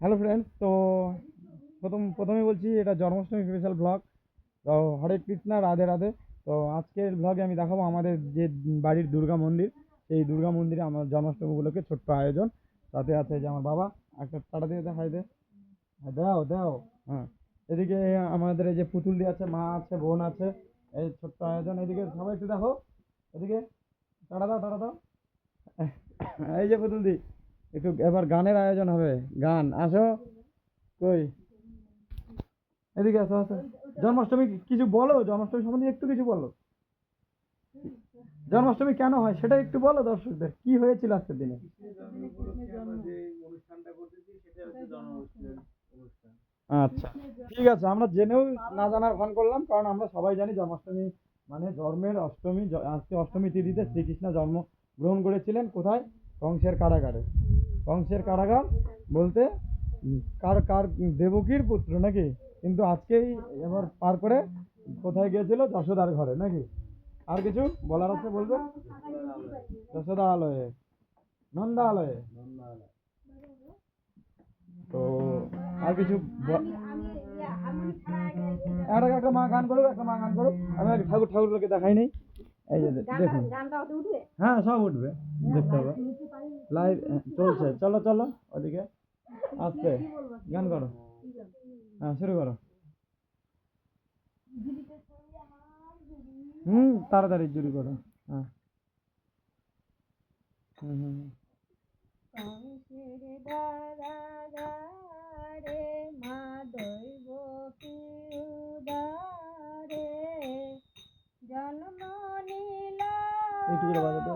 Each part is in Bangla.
হ্যালো ফ্রেন্ডস তো প্রথম প্রথমে বলছি এটা জন্মাষ্টমী স্পেশাল ব্লগ তো হরে কৃষ্ণা রাধে রাধে। তো আজকের ব্লগে আমি দেখাবো আমাদের যে বাড়ির দুর্গা মন্দির সেই দুর্গা মন্দিরে আমার জন্মাষ্টমী উপলক্ষে ছোট্ট আয়োজন। তাতে আছে যে আমার বাবা একটা টাটা দিয়ে দেখাই দে। হ্যাঁ, দাও দাও। হ্যাঁ এদিকে আমাদের এই যে পুতুল দিয়ে আছে মা আছে বোন আছে এই ছোট্ট আয়োজন। এদিকে সবাই একটু দেখো। এদিকে টাটা দাও টাটা দাও। এই যে পুতুল দি। একটু এবার গানের আয়োজন হবে। গান, আসো। কই? এদিকে আসো আসো। জন্মাষ্টমী কিছু বলো? জন্মাষ্টমী সম্বন্ধে একটু কিছু বলো। জন্মাষ্টমী কেন হয় সেটা একটু বলো দর্শকদের। কি হয়েছিল আজকের দিনে? আচ্ছা ঠিক আছে, আমরা জেনেও না জানার ভান করলাম, কারণ আমরা সবাই জানি জন্মাষ্টমী মানে জন্মের অষ্টমী, আজকে অষ্টমী তিথিতে শ্রীকৃষ্ণ জন্ম গ্রহণ করেছিলেন। কোথায়? কংসের কারাগারে। কংসের কারাগার বলতে কার কার দেবকীর পুত্র নাকি? কিন্তু আজকেই এবার পার করে কোথায় গিয়েছিল? যশোদার ঘরে নাকি? আর কিছু বলার আছে বলবে? যশোদা আলয়ে নন্দা আলয়ে তো আর কিছু একটা একটা মা গান করুক একটা মা গান করুক। আমি ঠাকুর ঠাকুরকে দেখাই নেই। এই যে দেখুন। হ্যাঁ সব উঠবে দেখতে হবে। লাইভ চলছে। চলো চলো ওদিকে। আসতে। গান করো। হ্যাঁ শুরু করো। হুম তাড়াতাড়ি শুরু করো। হ্যাঁ। হুম হুম হুম। মা দৈব কি উদারে একটু করে বাজাতে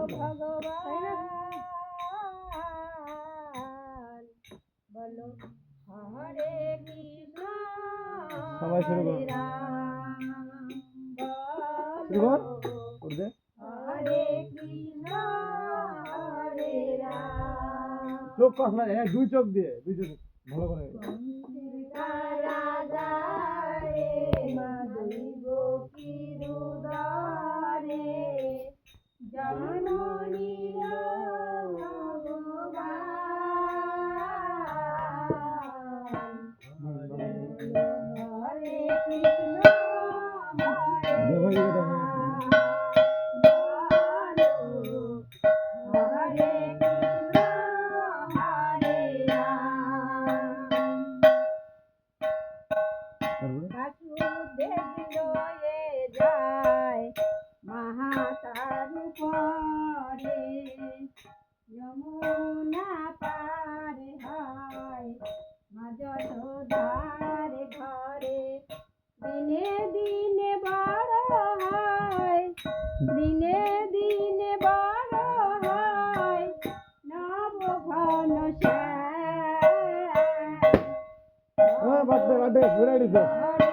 সবাই শুরু করো। শুরু কর। রাম চোখ কখনো হ্যাঁ দুই চোখ দিয়ে, দুই চোখ, ভালো করে যমুনা পার হয় মা যশোদার வாட்டே குட் ஐடி சார்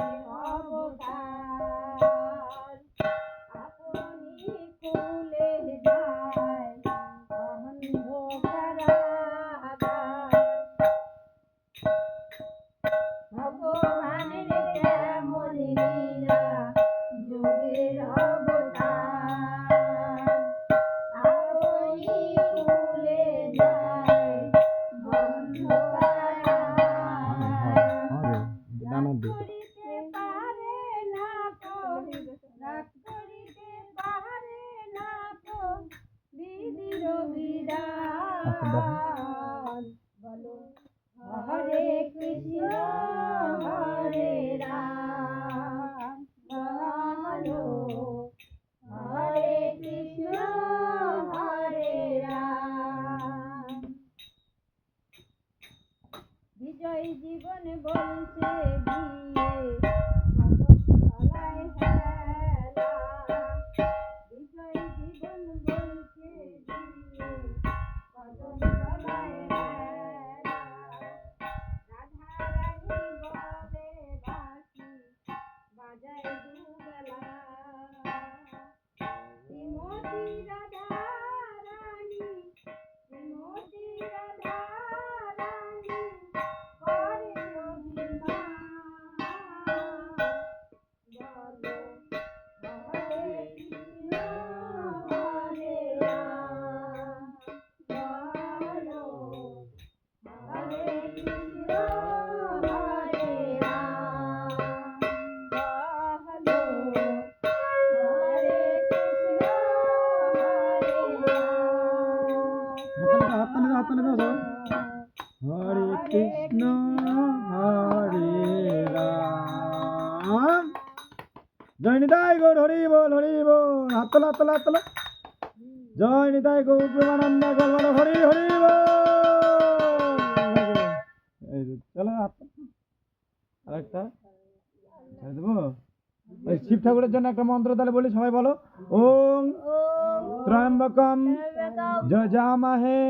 অবতার। হরে কৃষ্ণ হরে রাম বলো হরে কৃষ্ণ হরে রাম। বিজয় জীবন বলছে গিয়ে হাততালি দাও হরে কৃষ্ণ হরে রাম। জয় নিতাই গৌর হরি বল হরি বল হাত তোলা হাত তোলা হাত তোলা। জয় নিতাই গৌর প্রেমানন্দ গৌর হরি হরি বল। চলো। আরেকটা। ছেড়ে দেবো? ওই শিব ঠাকুরের জন্য একটা মন্ত্র তাহলে বলি সবাই বলো। ওম ওম ত্রয়ম্বকম। যজামহে।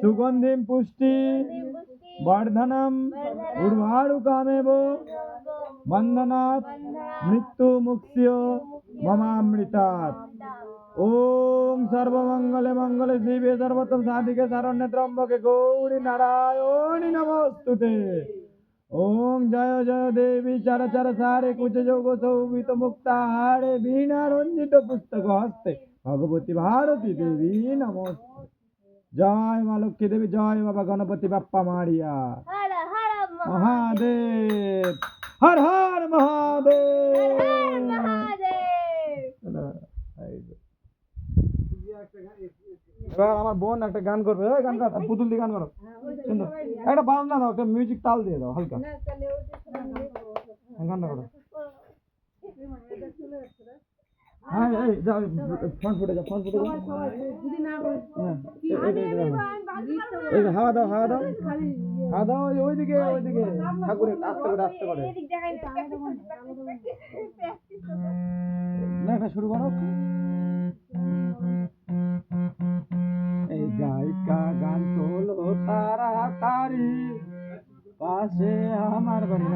সুগন্ধিম পুষ্টি বর্ধনম উর্বারুকামেব বন্দনাথ মৃত্যু মুক্তি মমামৃতাৎ ওম সর্বমঙ্গলে মঙ্গলে শিবে সর্বতম সাধিকে শরণ্যে ত্রম্বকে গৌরী নারায়ণী নমস্তুতে ওম জয় জয় দেবী চর চর সারে কুচ যোগ সৌবিত মুক্তা হারে বীণা রঞ্জিত পুস্তক হস্তে ভগবতী ভারতী দেবী নমস্তে জয় মা লক্ষ্মী দেবী জয় বাবা গণপতি বাপ্পা মারিয়া মহাদেব হর হর মহাদেব আমার বোন একটা গান করবে গান পুতুল দিয়ে গান করো সুন্দর একটা বাজনা দাও একটা মিউজিক তাল দিয়ে দাও হালকা হ্যাঁ, গানটা করো হ্যাঁ এই যাও ফ্রন্ট ফুটে যাও ফ্রন্ট ফুটে যাও এই- এই- এই- এই- এই যে হাওয়া দাও হাওয়া দাও। হাওয়া দাও ওইদিকে ওইদিকে। ঠাকুরের আস্তে করে আস্তে করে। এদিক না শুরু করো। এই গায়িকা গান তোলো তারি পাশে আমার বাড়ি